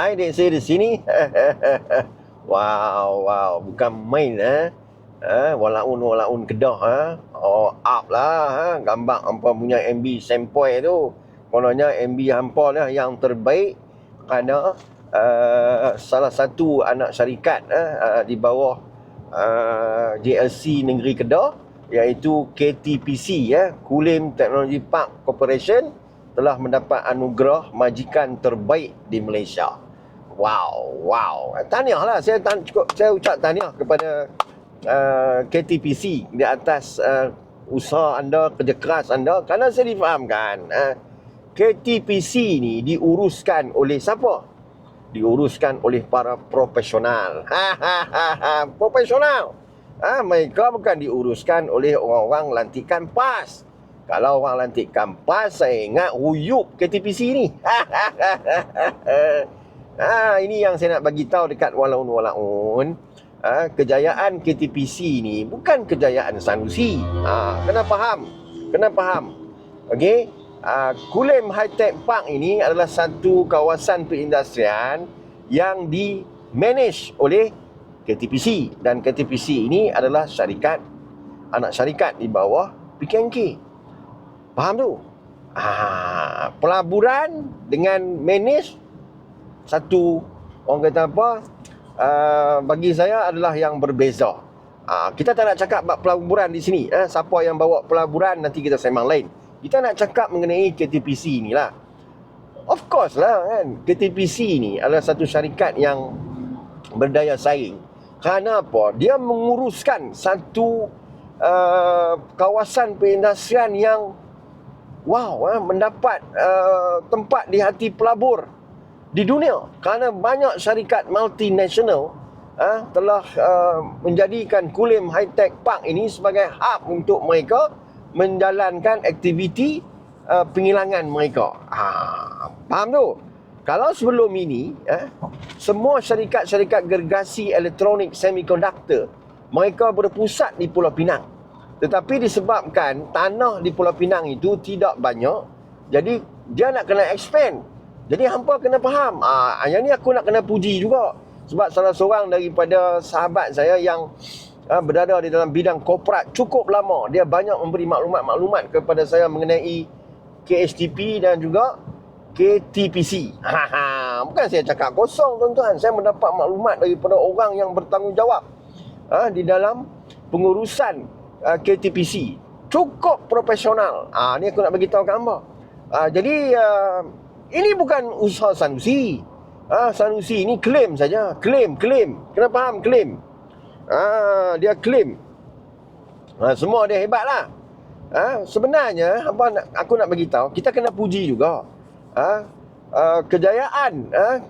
Hai dek saya di sini. wow, wow, bukan main eh. Ha, walaun walaun kedah ha. Oh, up lah ha. Gambar hampa punya MB sempoi tu. Kononnya MB hampa lah yang terbaik kerana uh, salah satu anak syarikat uh, di bawah uh, JLC Negeri Kedah iaitu KTPC ya, Kulim Technology Park Corporation telah mendapat anugerah majikan terbaik di Malaysia. Wow, wow. Tahniah lah. Saya, tan- saya ucap tahniah kepada uh, KTPC di atas uh, usaha anda, kerja keras anda. Kerana saya difahamkan, uh, KTPC ni diuruskan oleh siapa? Diuruskan oleh para profesional. Profesional. Ha, mereka bukan diuruskan oleh orang-orang lantikan PAS. Kalau orang lantikan PAS, saya ingat huyuk KTPC ni. ha, ini yang saya nak bagi tahu dekat walaun-walaun. Ha, kejayaan KTPC ni bukan kejayaan Sanusi. Ha, kena faham. Kena faham. Okey. Uh, Kulim High Tech Park ini adalah satu kawasan perindustrian yang di manage oleh KTPC dan KTPC ini adalah syarikat anak syarikat di bawah PKNK. Faham tu? Ah, pelaburan dengan manage satu orang kata apa? Uh, bagi saya adalah yang berbeza. Uh, kita tak nak cakap bab pelaburan di sini. Eh? Siapa yang bawa pelaburan nanti kita sembang lain. Kita nak cakap mengenai KTPC ni lah. Of course lah kan. KTPC ni adalah satu syarikat yang berdaya saing. Kerana apa? Dia menguruskan satu uh, kawasan perindustrian yang wow, eh, mendapat uh, tempat di hati pelabur di dunia. Kerana banyak syarikat multinasional uh, telah uh, menjadikan Kulim High Tech Park ini sebagai hub untuk mereka menjalankan aktiviti uh, penghilangan mereka. Ha, faham tu? Kalau sebelum ini, eh, semua syarikat-syarikat gergasi elektronik semiconductor, mereka berpusat di Pulau Pinang. Tetapi disebabkan tanah di Pulau Pinang itu tidak banyak, jadi dia nak kena expand. Jadi hampa kena faham. Ah, yang ni aku nak kena puji juga. Sebab salah seorang daripada sahabat saya yang uh, berada di dalam bidang korporat cukup lama. Dia banyak memberi maklumat-maklumat kepada saya mengenai KSTP dan juga KTPC. Ha, ha. Bukan saya cakap kosong tuan-tuan. Saya mendapat maklumat daripada orang yang bertanggungjawab uh, di dalam pengurusan uh, KTPC. Cukup profesional. Ah, ni aku nak bagi tahu kat hamba. Ah, jadi uh, ini bukan usaha Sanusi. Ah, Sanusi ini klaim saja. Klaim, klaim. Kena faham klaim. Ah, dia klaim. Ah, semua dia hebat lah. Ah, sebenarnya apa nak, aku nak bagi tahu, kita kena puji juga. Ah, ah, kejayaan ah,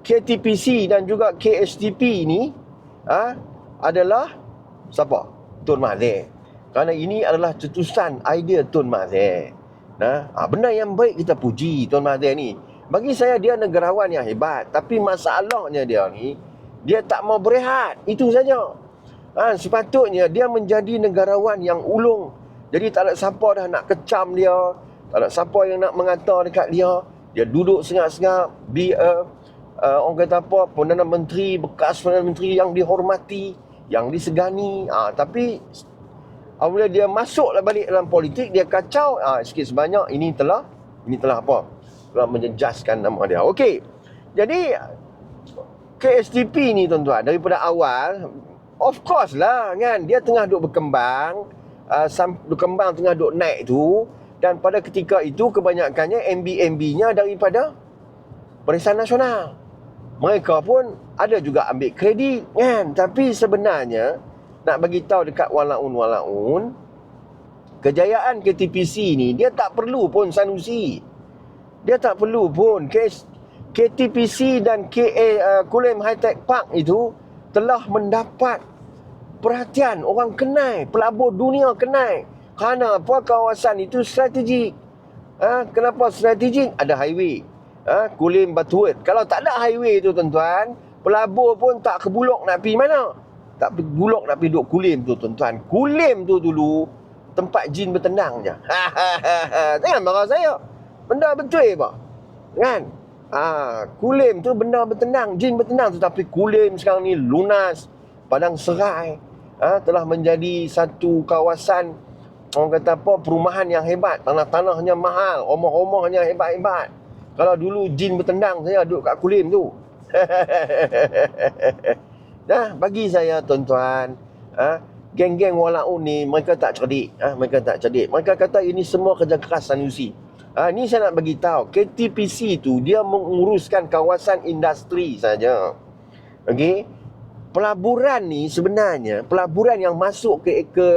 KTPC dan juga KSTP ini ah, adalah siapa? Tun Mahathir. Kerana ini adalah cetusan idea Tun Mahathir. Nah, ah, benda yang baik kita puji Tun Mahathir ni. Bagi saya dia negarawan yang hebat, tapi masalahnya dia ni dia tak mau berehat. Itu saja. Ha, sepatutnya dia menjadi negarawan yang ulung. Jadi tak ada siapa dah nak kecam dia, tak ada siapa yang nak mengata dekat dia. Dia duduk sengak-sengak be a uh, orang kata apa, Perdana Menteri, bekas Perdana Menteri yang dihormati, yang disegani. Ha, tapi apabila dia masuklah balik dalam politik, dia kacau, ha, sikit sebanyak ini telah ini telah apa? Telah menjejaskan nama dia. Okey. Jadi KSTP ni tuan-tuan daripada awal of course lah kan dia tengah duk berkembang uh, sam, tengah duk naik tu dan pada ketika itu kebanyakannya MB-MB-nya daripada Barisan Nasional mereka pun ada juga ambil kredit kan tapi sebenarnya nak bagi tahu dekat walaun-walaun kejayaan KTPC ni dia tak perlu pun Sanusi dia tak perlu pun KTPC dan KA uh, Kulim High Tech Park itu telah mendapat perhatian orang kenal, pelabur dunia kenal. Kerana apa kawasan itu strategik. Ha, kenapa strategik? Ada highway. Ha, Kulim Batuut. Kalau tak ada highway itu tuan-tuan, pelabur pun tak kebulok nak pergi mana. Tak bulok nak pergi duduk Kulim tu tuan-tuan. Kulim tu dulu tempat jin bertendang je. Jangan marah saya. Benda betul apa? Kan? Ah, kulim tu benda bertenang, jin bertenang tetapi kulim sekarang ni lunas, padang serai. Ah, telah menjadi satu kawasan orang kata apa perumahan yang hebat, tanah-tanahnya mahal, rumah-rumahnya hebat-hebat. Kalau dulu jin bertendang saya duduk kat kulim tu. Dah bagi saya tuan-tuan, ah, geng-geng walaun ni mereka tak cerdik, ah, mereka tak cerdik. Mereka kata ini semua kerja keras Sanusi. Ha, ni saya nak bagi tahu, KTPC tu dia menguruskan kawasan industri saja. Okey. Pelaburan ni sebenarnya pelaburan yang masuk ke ke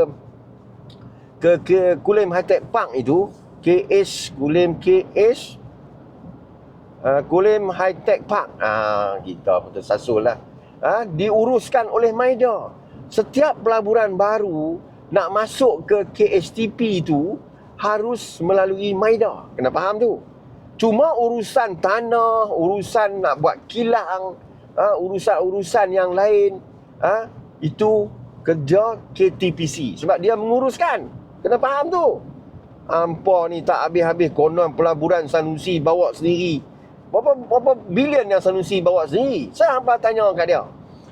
ke, ke Kulim Tech Park itu KS Kulim KS uh, Kulim High Tech Park. Ah kita betul sasul lah. Ha, diuruskan oleh Maida. Setiap pelaburan baru nak masuk ke KSTP itu harus melalui Maida. Kena faham tu? Cuma urusan tanah, urusan nak buat kilang, ha, urusan-urusan yang lain, ha, itu kerja KTPC. Sebab dia menguruskan. Kena faham tu? Ampa ni tak habis-habis konon pelaburan Sanusi bawa sendiri. Berapa, berapa bilion yang Sanusi bawa sendiri? Saya hampa tanya kat dia.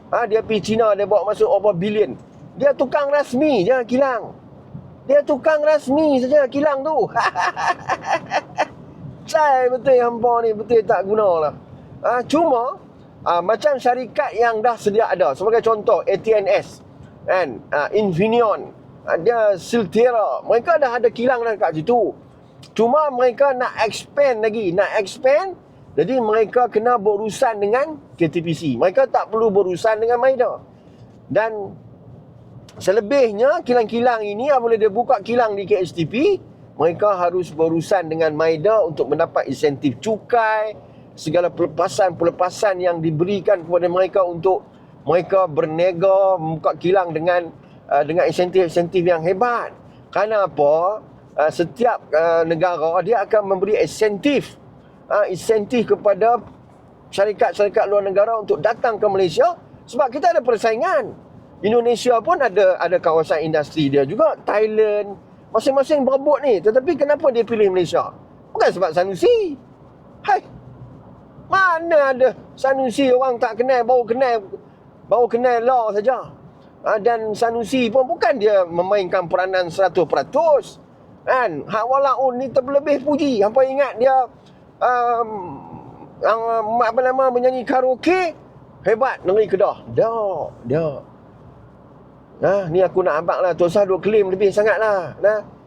Ha, dia pergi China, dia bawa masuk berapa bilion. Dia tukang rasmi je kilang. Dia tukang rasmi saja kilang tu. Saya betul hampa ni betul tak guna lah. Ha, cuma ha, macam syarikat yang dah sedia ada. Sebagai contoh ATNS kan, ha, Infineon, ha, dia Siltera. Mereka dah ada kilang dah kat situ. Cuma mereka nak expand lagi, nak expand. Jadi mereka kena berurusan dengan KTPC. Mereka tak perlu berurusan dengan Maida. Dan Selebihnya kilang-kilang ini apabila dia buka kilang di KSTP, mereka harus berurusan dengan Maida untuk mendapat insentif cukai, segala pelepasan-pelepasan yang diberikan kepada mereka untuk mereka bernega membuka kilang dengan uh, dengan insentif-insentif yang hebat. Karena apa? Uh, setiap uh, negara dia akan memberi insentif uh, insentif kepada syarikat-syarikat luar negara untuk datang ke Malaysia sebab kita ada persaingan. Indonesia pun ada ada kawasan industri dia juga. Thailand. Masing-masing berebut ni. Tetapi kenapa dia pilih Malaysia? Bukan sebab Sanusi. Hai. Mana ada Sanusi orang tak kenal, baru kenal baru kenal law saja. Ha, dan Sanusi pun bukan dia memainkan peranan 100%. Kan? Hak walaun ni terlebih puji. Hampa ingat dia um, um, apa nama menyanyi karaoke hebat negeri Kedah. Dah, dah. Nah, ni aku nak abang lah. Tuan Sah duk claim lebih sangat lah. Nah.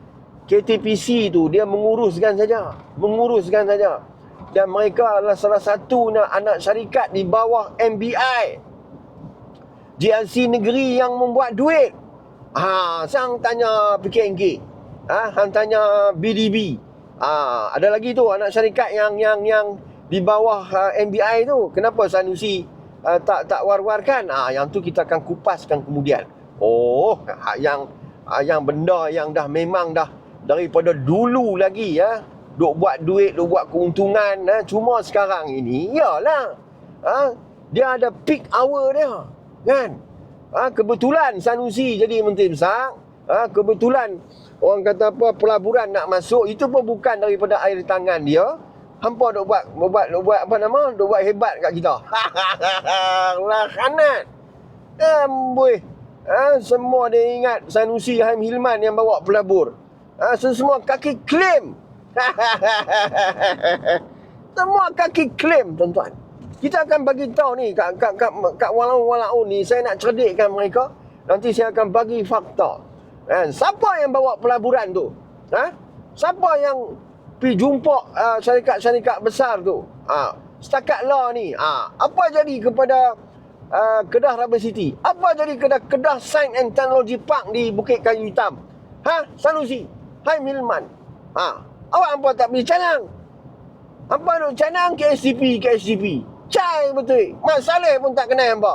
KTPC tu dia menguruskan saja. Menguruskan saja. Dan mereka adalah salah satu anak syarikat di bawah MBI. GLC negeri yang membuat duit. Ha, sang tanya PKNG. Ha, hang tanya BDB. Ha, ada lagi tu anak syarikat yang yang yang di bawah uh, ha, MBI tu. Kenapa Sanusi uh, tak tak war-warkan? Ah, yang tu kita akan kupaskan kemudian. Oh, yang yang benda yang dah memang dah daripada dulu lagi ya. Duk buat duit, duk buat keuntungan ha? Cuma sekarang ini Yalah ha? Dia ada peak hour dia Kan ha? Kebetulan Sanusi jadi Menteri Besar ha? Kebetulan Orang kata apa Pelaburan nak masuk Itu pun bukan daripada air tangan dia. Hampa duk buat, buat, duk buat apa nama? Duk buat hebat kat kita. Lah kanat Amboi. Ha, Semua dia ingat Sanusi Haim Hilman yang bawa pelabur. Ha, Semua kaki klaim. Semua kaki klaim tuan-tuan. Kita akan bagi tahu ni Kat, kat, kat, kat walau-walau ni Saya nak cerdikkan mereka. Nanti saya akan bagi fakta ha, Siapa yang bawa pelaburan tu ha? Siapa yang Pergi jumpa uh, syarikat-syarikat besar tu ha, Setakat lah ni ha, Apa jadi kepada uh, Kedah Rubber City. Apa jadi Kedah Kedah Science and Technology Park di Bukit Kayu Hitam? Ha? Sanusi. Hai Milman. Ha? Awak apa tak beli canang? Apa duk canang ke SCP? Cai betul. Mak Saleh pun tak kenal apa.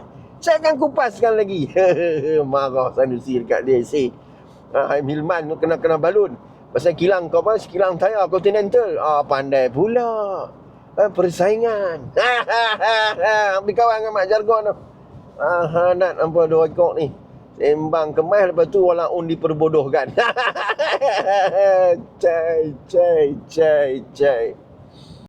Saya akan kupaskan lagi. Marah Sanusi dekat DSA. Ha, Hai Milman kena kena balun. Pasal kilang kau apa? Kilang Taya Continental. Ah, pandai pula ha, persaingan. Ambil kawan dengan mak jargon tu. Ah, ha, nak nampak dua ekor ni. Tembang kemas lepas tu walaun diperbodohkan. cai, cai, cai, cai.